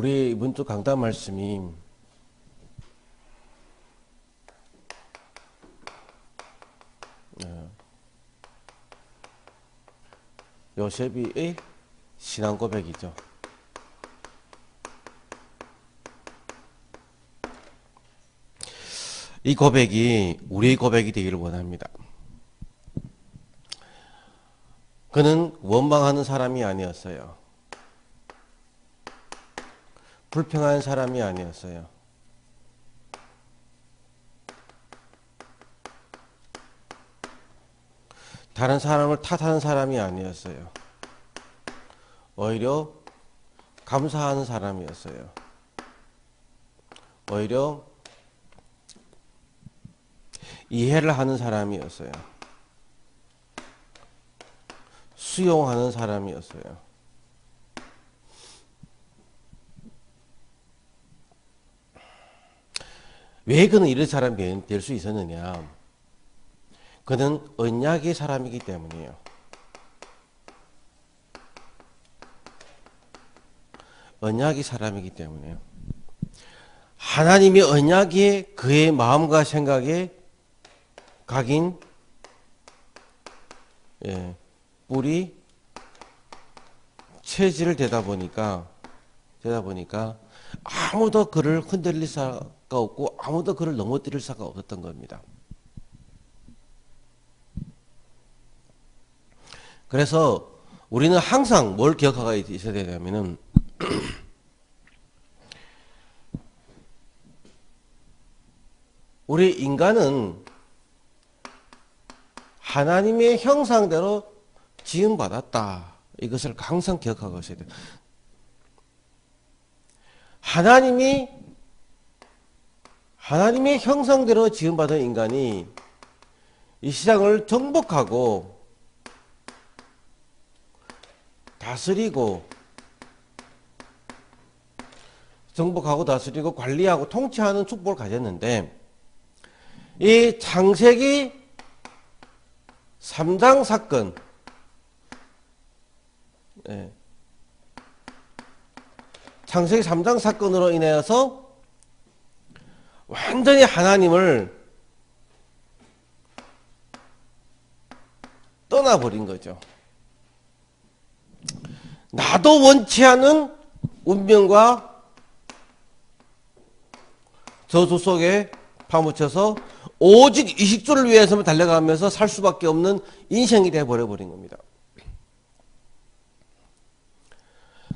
우리 이번 주 강단 말씀이 어, 요셉이의 신앙 고백이죠. 이 고백이 우리의 고백이 되기를 원합니다. 그는 원망하는 사람이 아니었어요. 불평하는 사람이 아니었어요. 다른 사람을 탓하는 사람이 아니었어요. 오히려 감사하는 사람이었어요. 오히려 이해를 하는 사람이었어요. 수용하는 사람이었어요. 왜 그는 이런 사람이 될 수 있었느냐? 그는 언약의 사람이기 때문이에요. 언약의 사람이기 때문에요. 하나님의 언약이 그의 마음과 생각에 각인 예, 뿔이 체질을 되다 보니까 되다 보니까 아무도 그를 흔들릴 수 가 없고 아무도 그를 넘어뜨릴 수가 없었던 겁니다. 그래서 우리는 항상 뭘 기억하고 있어야 되냐면은 우리 인간은 하나님의 형상대로 지음 받았다. 이것을 항상 기억하고 있어야 돼요. 하나님이 하나님의 형상대로 지음받은 인간이 이 세상을 정복하고 다스리고 정복하고 다스리고 관리하고 통치하는 축복을 가졌는데 이 창세기 3장 사건 예. 창세기 3장 사건으로 인해서 완전히 하나님을 떠나버린 거죠. 나도 원치 않은 운명과 저주 속에 파묻혀서 오직 이식주를 위해서만 달려가면서 살 수밖에 없는 인생이 되어버려 버린 겁니다.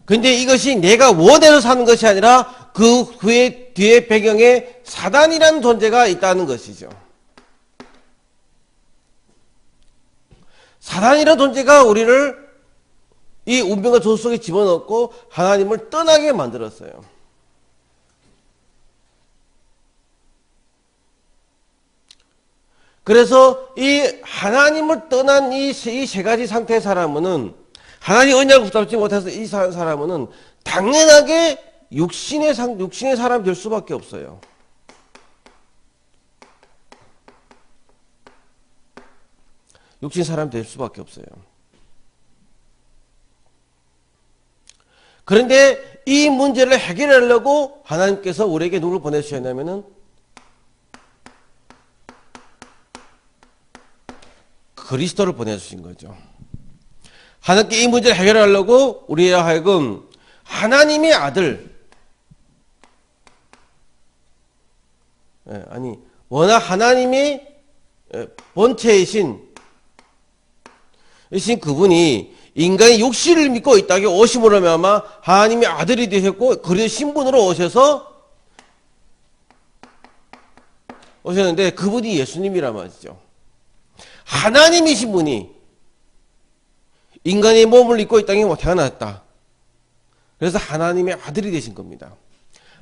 근데 이것이 내가 원해서 사는 것이 아니라 그 후에 뒤에 배경에 사단이라는 존재가 있다는 것이죠. 사단이라는 존재가 우리를 이 운명과 조수 속에 집어넣고 하나님을 떠나게 만들었어요. 그래서 이 하나님을 떠난 이세 가지 상태의 사람은 하나님 언약을 붙잡지 못해서 이 사람은 당연하게 육신의 상, 육신의 사람이 될 수밖에 없어요. 육신 사람 될 수밖에 없어요. 그런데 이 문제를 해결하려고 하나님께서 우리에게 누굴 보내주셨냐면은 그리스도를 보내주신 거죠. 하나님께 이 문제를 해결하려고 우리의 하여금 하나님의 아들, 아니, 워낙 하나님의 예, 본체이신, 이신 그분이 인간의 육신을 믿고 있다게 오심으로 아마 하나님의 아들이 되셨고, 그리고 신분으로 오셔서 오셨는데 그분이 예수님이란 말이죠. 하나님이신 분이 인간의 몸을 입고 이 땅에 태어났다. 그래서 하나님의 아들이 되신 겁니다.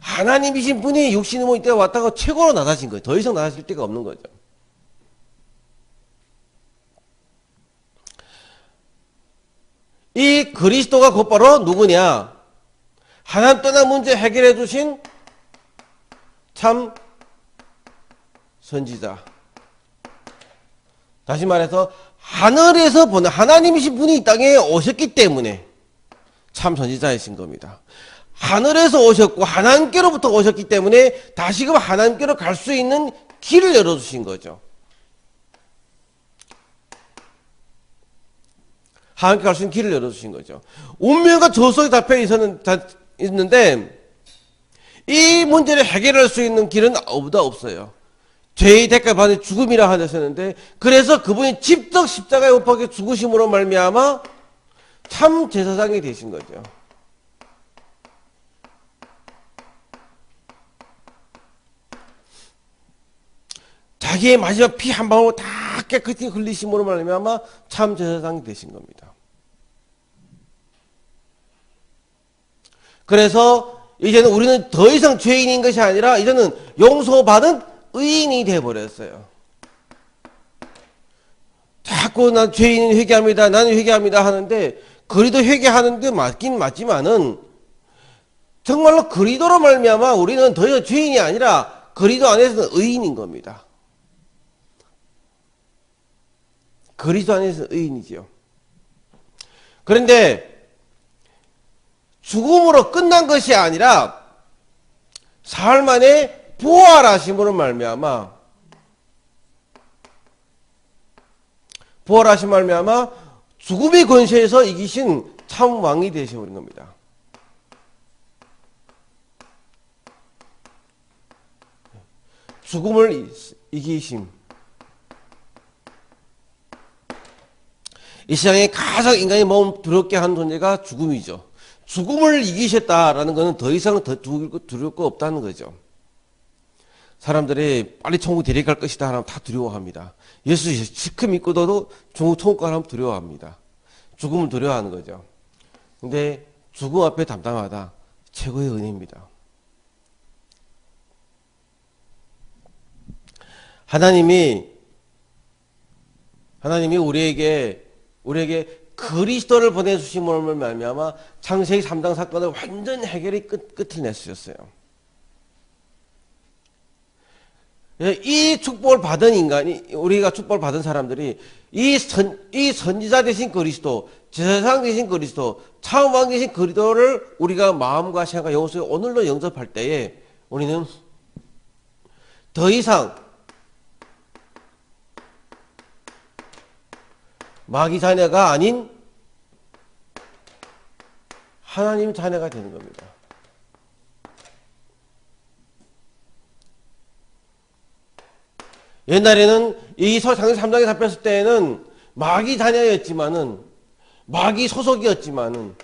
하나님이신 분이 육신의 몸 이때 왔다가 최고로 낮아진 거예요. 더 이상 낮아질 데가 없는 거죠. 이 그리스도가 곧바로 누구냐? 하나님 떠난 문제 해결해 주신 참 선지자. 다시 말해서 하늘에서 보는 하나님이신 분이 이 땅에 오셨기 때문에 참 선지자이신 겁니다. 하늘에서 오셨고 하나님께로부터 오셨기 때문에 다시금 하나님께로 갈 수 있는 길을 열어주신 거죠. 하나님께 갈 수 있는 길을 열어주신 거죠. 운명과 저속에 잡혀 있었는, 다- 있는데 이 문제를 해결할 수 있는 길은 아무도 없어요. 죄의 대가 받은 죽음이라 하셨는데 그래서 그분이 집덕 십자가에 못 박혀 죽으심으로 말미암아 참 제사장이 되신 거죠. 자기의 마지막 피 한 방울 다 깨끗이 흘리심으로 말미암아 참 제사장이 되신 겁니다. 그래서 이제는 우리는 더 이상 죄인인 것이 아니라 이제는 용서받은 의인이 되어 버렸어요. 자꾸 난 죄인 회개합니다. 나는 회개합니다 하는데 그리도 회개하는데 맞긴 맞지만은 정말로 그리도로 말미암아 우리는 더 이상 죄인이 아니라 그리도 안에서는 의인인 겁니다. 그리스도 안에서 의인이지요. 그런데 죽음으로 끝난 것이 아니라 사흘 만에 부활하심으로 말미암아 부활하심 말미암아 죽음의 권세에서 이기신 참 왕이 되셔버린 겁니다. 죽음을 이- 이기심. 이 세상에 가장 인간의 마음 두렵게 하는 존재가 죽음이죠. 죽음을 이기셨다라는 것은 더 이상 더 두려울 거- 없다는 거죠. 사람들이 빨리 천국 데려갈 것이다 하면 다 두려워합니다. 예수 시크 믿고도 천국 천국 가면 두려워합니다. 죽음을 두려워하는 거죠. 근데 죽음 앞에 담담하다. 최고의 은혜입니다. 하나님이 하나님이 우리에게 우리에게 그리스도를 보내주심으로 말미암아 창세기 3장 사건을 완전 해결이 끝, 끝을 내주셨어요. 예, 이 축복을 받은 인간이 우리가 축복을 받은 사람들이 이 선 이 선지자 대신 그리스도, 제사장 대신 그리스도, 차음왕 대신 그리스도를 우리가 마음과 생각과 영혼 속에 오늘로 영접할 때에 우리는 더 이상 마귀 자녀가 아닌 하나님 자녀가 되는 겁니다. 옛날에는 이 서장세 3장에 잡혔을 때에는 마귀 자녀였지만은 마귀 소속이었지만은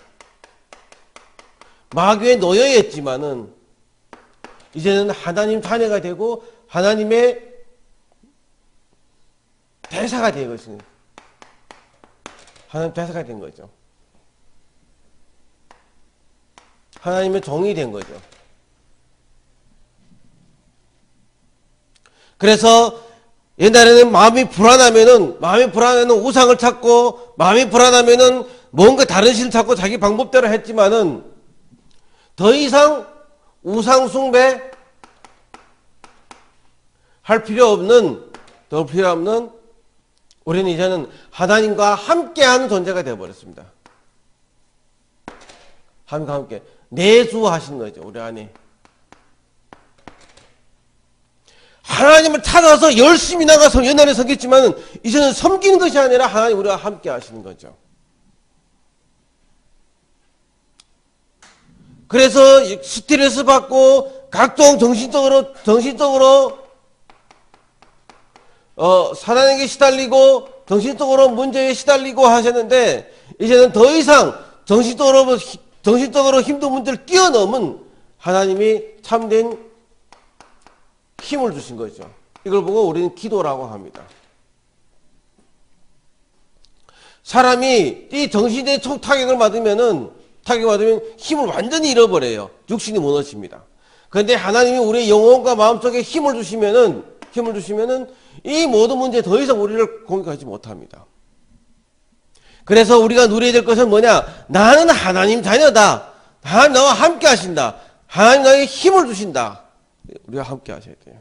마귀의 노예였지만은 이제는 하나님 자녀가 되고 하나님의 대사가 되고 있습니다. 하나님 대사가 된 거죠. 하나님의 종이 된 거죠. 그래서 옛날에는 마음이 불안하면은 마음이 불안하면 우상을 찾고 마음이 불안하면은 뭔가 다른 신을 찾고 자기 방법대로 했지만은 더 이상 우상 숭배 할 필요 없는 더 필요 없는 우리는 이제는 하나님과 함께하는 존재가 되어버렸습니다. 하나님과 함께 내주하시는 거죠 우리 안에. 하나님을 찾아서 열심히 나가서 연단에 섬겼지만 이제는 섬기는 것이 아니라 하나님 우리와 함께 하시는 거죠. 그래서 스트레스 받고 각종 정신적으로 정신적으로 어, 사단에게 시달리고 정신적으로 문제에 시달리고 하셨는데 이제는 더 이상 정신적으로 정신적으로 힘든 문제를 뛰어넘은 하나님이 참된 힘을 주신 거죠. 이걸 보고 우리는 기도라고 합니다. 사람이 이 정신의 총 타격을 받으면은 타격을 받으면 힘을 완전히 잃어버려요. 육신이 무너집니다. 그런데 하나님이 우리의 영혼과 마음속에 힘을 주시면은 힘을 주시면은 이 모든 문제 더 이상 우리를 공격하지 못합니다. 그래서 우리가 누려야 될 것은 뭐냐? 나는 하나님 자녀다. 하나님 나와 함께 하신다. 하나님 나에게 힘을 주신다. 우리가 함께 하셔야 돼요.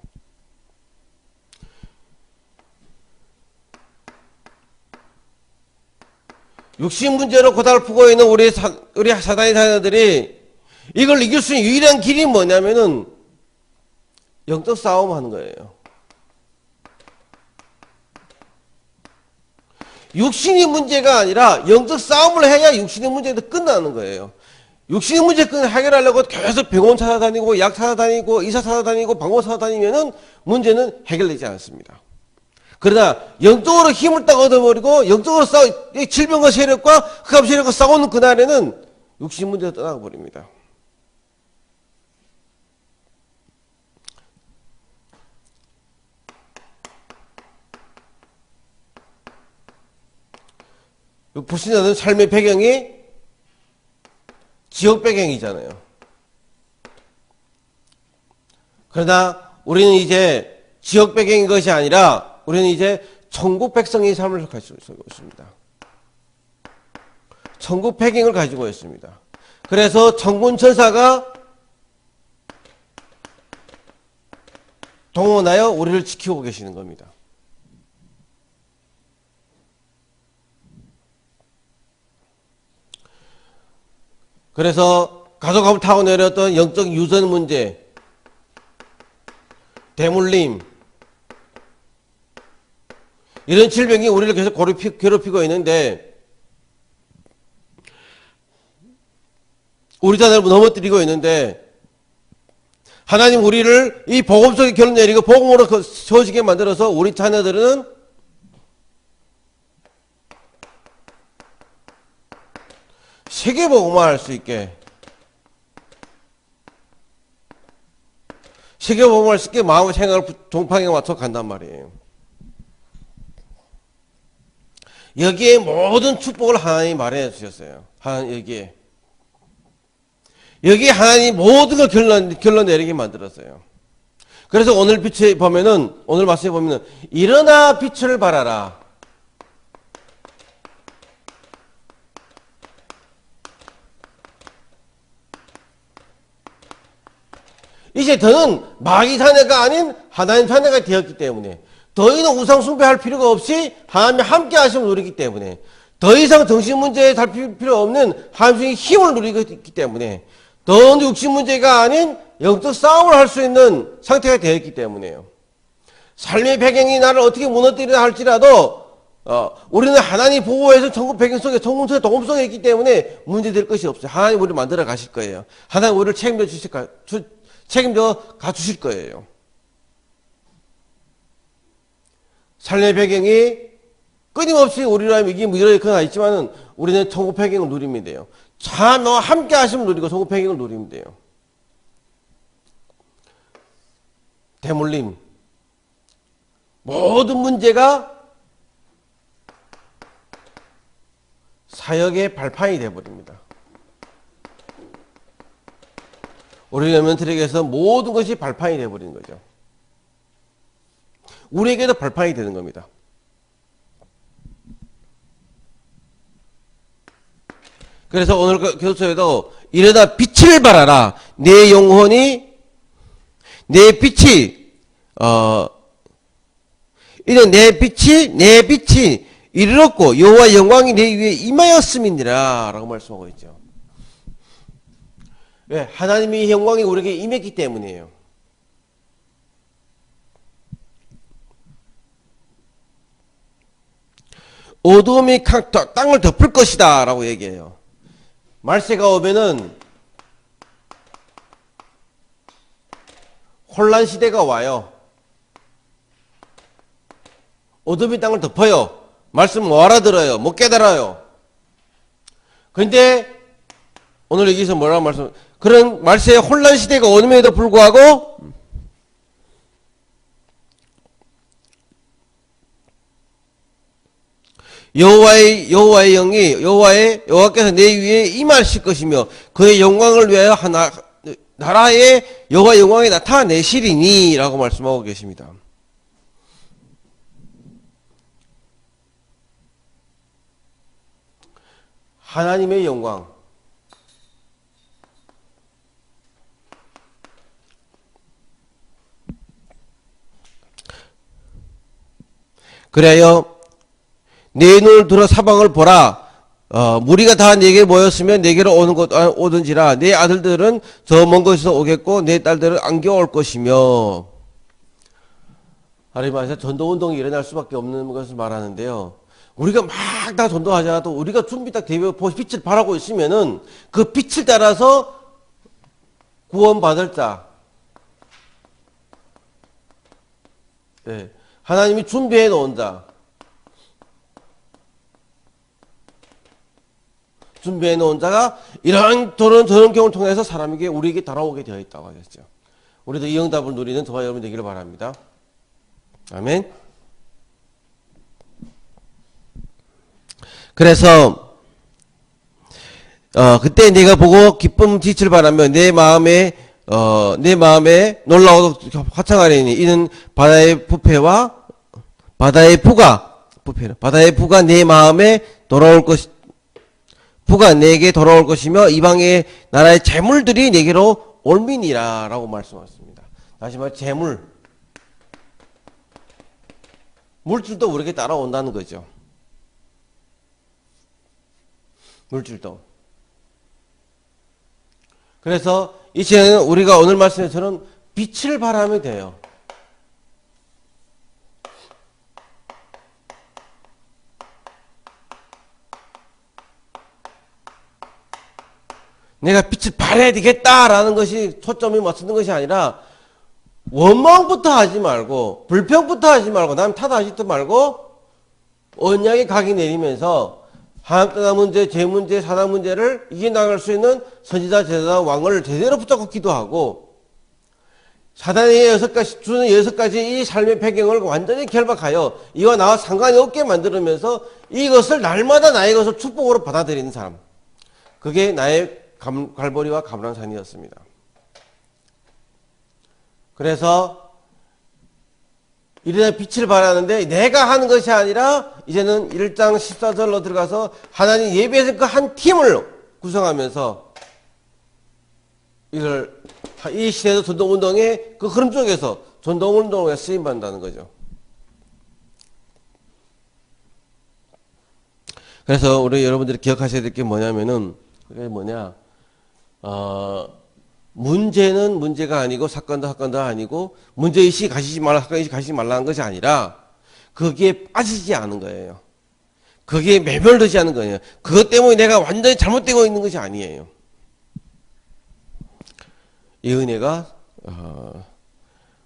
육신 문제로 고달프고 있는 우리 사, 우리 사단의 자녀들이 이걸 이길 수 있는 유일한 길이 뭐냐면은 영적 싸움 하는 거예요. 육신이 문제가 아니라 영적 싸움을 해야 육신의 문제도 끝나는 거예요. 육신의 문제 끈 해결하려고 계속 병원 찾아다니고 약 찾아다니고 의사 찾아다니고 방법 찾아다니면은 문제는 해결되지 않습니다. 그러나 영적으로 힘을 딱 얻어버리고 영적으로 싸우 이 질병과 세력과 흑암 세력과 싸우는 그날에는 육신 문제가 떠나가 버립니다. 보시는 삶의 배경이 지역 배경이잖아요. 그러나 우리는 이제 지역 배경인 것이 아니라 우리는 이제 천국 백성의 삶을 가지고 있습니다. 천국 배경을 가지고 있습니다. 그래서 천군 천사가 동원하여 우리를 지키고 계시는 겁니다. 그래서 가족하고 타고 내렸던 영적 유전 문제, 대물림, 이런 질병이 우리를 계속 괴롭히, 괴롭히고 있는데, 우리 자녀를 넘어뜨리고 있는데, 하나님 우리를 이 복음 속에 결론 내리고 복음으로 세워지게 만들어서 우리 자녀들은 세계복음화 할수 있게 세계복음화 할수 있게 마음의 생각을 동방에 맞춰 간단 말이에요. 여기에 모든 축복을 하나님이 마련해 주셨어요. 하나님 여기에. 여기에 하나님이 모든 걸 결론, 결론 내리게 만들었어요. 그래서 오늘 빛에 보면은, 오늘 말씀에 보면은, 일어나 빛을 발하라. 이제 더는 마귀 자녀가 아닌 하나님 자녀가 되었기 때문에 더 이상 우상 숭배할 필요가 없이 하나님이 함께 하심을 누리기 때문에 더 이상 정신 문제에 살 필요 없는 하나님의 힘을 누리고 있기 때문에 더 육신 문제가 아닌 영적 싸움을 할 수 있는 상태가 되었기 때문에요. 삶의 배경이 나를 어떻게 무너뜨리나 할지라도 어, 우리는 하나님 보호해서 천국 배경 속에 천국 속에 도움 속에 있기 때문에 문제될 것이 없어요. 하나님 우리를 만들어 가실 거예요. 하나님 우리를 책임져 주실 까 책임져 가주실 거예요. 삶의 배경이 끊임없이 우리로 하면 이게 이런 건 있지만은 우리는 천국 배경을 누리면 돼요. 자, 너 함께 하시면 누리고 천국 배경을 누리면 돼요. 대물림. 모든 문제가 사역의 발판이 되어버립니다. 우리 연면들에게서 모든 것이 발판이 되어버리는 거죠. 우리에게도 발판이 되는 겁니다. 그래서 오늘 그 교수에도 이러다 빛을 발하라. 내 영혼이 내 빛이 어 이런 내 빛이 내 빛이 이르렀고 여호와 영광이 내 위에 임하였음이니라라고 말씀하고 있죠. 왜? 하나님의 영광이 우리에게 임했기 때문이에요. 어둠이 땅을 덮을 것이다 라고 얘기해요. 말세가 오면은 혼란 시대가 와요. 어둠이 땅을 덮어요. 말씀 못 알아들어요. 못 깨달아요. 근데 오늘 여기서 뭐라고 말씀, 그런 말세의 혼란 시대가 오음에도 불구하고 여호와의 여호와의 영이 여호와의 여호와께서 내 위에 임하실 것이며 그의 영광을 위하여 하나 나라의 여호와 영광이 나타내시리니라고 말씀하고 계십니다. 하나님의 영광 그래요. 내 눈을 들어 사방을 보라. 어, 무리가 다 내게 모였으면 내게로 오는 것 아, 오든지라 내 아들들은 저먼 곳에서 오겠고 내 딸들은 안겨 올 것이며 하나님 말해서 전도 운동이 일어날 수밖에 없는 것을 말하는데요. 우리가 막 다 전도하자도 우리가 준비 딱 되어 빛을 바라고 있으면은 그 빛을 따라서 구원받을 자. 네. 하나님이 준비해 놓은 자. 준비해 놓은 자가 이러한 저런 저런 경우를 통해서 사람에게 우리에게 돌아오게 되어 있다고 하셨죠. 우리도 이 응답을 누리는 저와 여러분 되기를 바랍니다. 아멘. 그래서 어, 그때 내가 보고 기쁨 빛을 바라며 내 마음에 어, 내 마음에 놀라워도 화창하리니 이는 바다의 부패와 바다의 부가 부패 바다의 부가 내 마음에 돌아올 것 부가 내게 돌아올 것이며 이방의 나라의 재물들이 내게로 올미니라라고 말씀하셨습니다. 다시 말해 재물 물질도 우리에게 따라온다는 거죠. 물질도. 그래서 이제는 우리가 오늘 말씀에서는 빛을 바라면 돼요. 내가 빛을 발해야 되겠다라는 것이 초점이 맞추는 것이 아니라 원망부터 하지 말고 불평부터 하지 말고 남 탓하지도 말고 언약의 각이 내리면서 하나님 나라 문제, 제 문제, 사단 문제를 이겨나갈 수 있는 선지자, 제자, 왕을 제대로 붙잡고 기도하고 사단의 여섯 가지, 주는 여섯 가지 이 삶의 배경을 완전히 결박하여 이와 나와 상관이 없게 만들면서 이것을 날마다 나의 것을 축복으로 받아들이는 사람. 그게 나의 감, 갈보리와 감람산이었습니다. 그래서 이르는 빛을 발하는데 내가 하는 것이 아니라 이제는 1장 14절로 들어가서 하나님 예배에서 그 한 팀을 구성하면서 이걸 이 시대의 전동운동의 그 흐름 속에서 전동운동에 쓰임받는다는 거죠. 그래서 우리 여러분들이 기억하셔야 될 게 뭐냐면은 그게 뭐냐 어, 문제는 문제가 아니고 사건도 사건도 아니고 문제의식이 가지지 말라 사건의식이 가지지 말라는 것이 아니라 거기에 빠지지 않은 거예요. 거기에 매별되지 않은 거예요. 그것 때문에 내가 완전히 잘못되고 있는 것이 아니에요. 이 은혜가 어,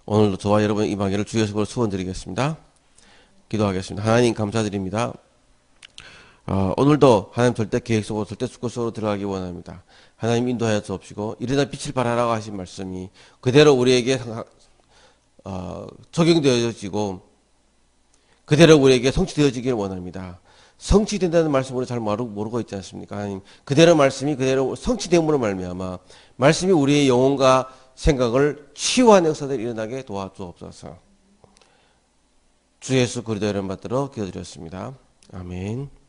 오늘도 저와 여러분 임하기를 주의 속으로 소원드리겠습니다. 기도하겠습니다. 하나님 감사드립니다. 어, 오늘도 하나님 절대 계획 속으로 절대 축구 속으로 들어가기 원합니다. 하나님 인도하여 주옵시고 이르다 빛을 발하라고 하신 말씀이 그대로 우리에게 어, 적용되어지고 그대로 우리에게 성취되어지기를 원합니다. 성취된다는 말씀 우리 잘 모르고 있지 않습니까? 하나님 그대로 말씀이 그대로 성취됨으로 말미암아 말씀이 우리의 영혼과 생각을 치유하는 역사들이 일어나게 도와주옵소서. 주 예수 그리스도 이름 받들어 기도드렸습니다. 아멘.